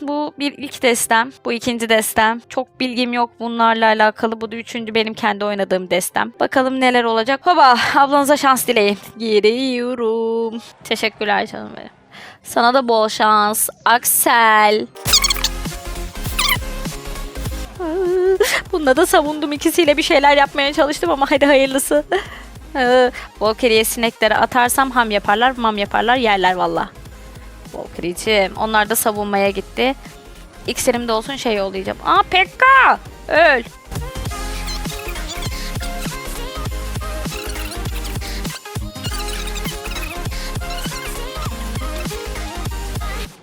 Bu bir ilk destem. Bu ikinci destem. Çok bilgim yok bunlarla alakalı. Bu da üçüncü benim kendi oynadığım destem. Bakalım neler olacak. Hoba ablanıza şans dileyin. Giriyorum. Teşekkürler canım benim. Sana da bol şans. Aksel. Bunda da savundum ikisiyle bir şeyler yapmaya çalıştım ama hadi hayırlısı. Ee, Valkyrie'ye sinekleri atarsam ham yaparlar, mam yaparlar, yerler valla. Valkyrie'cim onlar da savunmaya gitti. İksirimde olsun şey yollayacağım. Aa Pekka! Öl!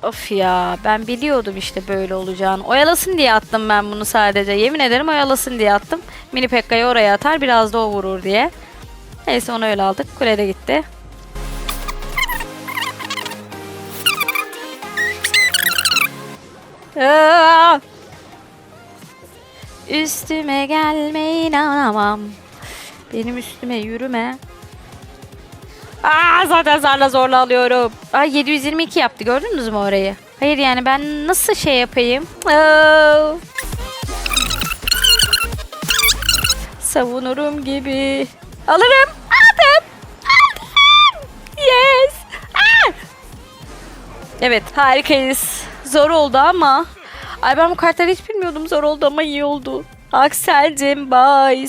Of ya ben biliyordum işte böyle olacağını. Oyalasın diye attım ben bunu sadece. Yemin ederim oyalasın diye attım. Mini Pekka'yı oraya atar biraz da o vurur diye. Neyse onu öyle aldık. Kulede gitti. Aa! Üstüme gelme inanamam. Benim üstüme yürüme. Aa zaten zarla zorla alıyorum. Ay 722 yaptı gördünüz mü orayı? Hayır yani ben nasıl şey yapayım? Aa! Savunurum gibi. Alırım. Aldım. Aldım. Yes. Ah! Evet harikayız. Zor oldu ama. Ay ben bu kartları hiç bilmiyordum zor oldu ama iyi oldu. Aksel'cim bye.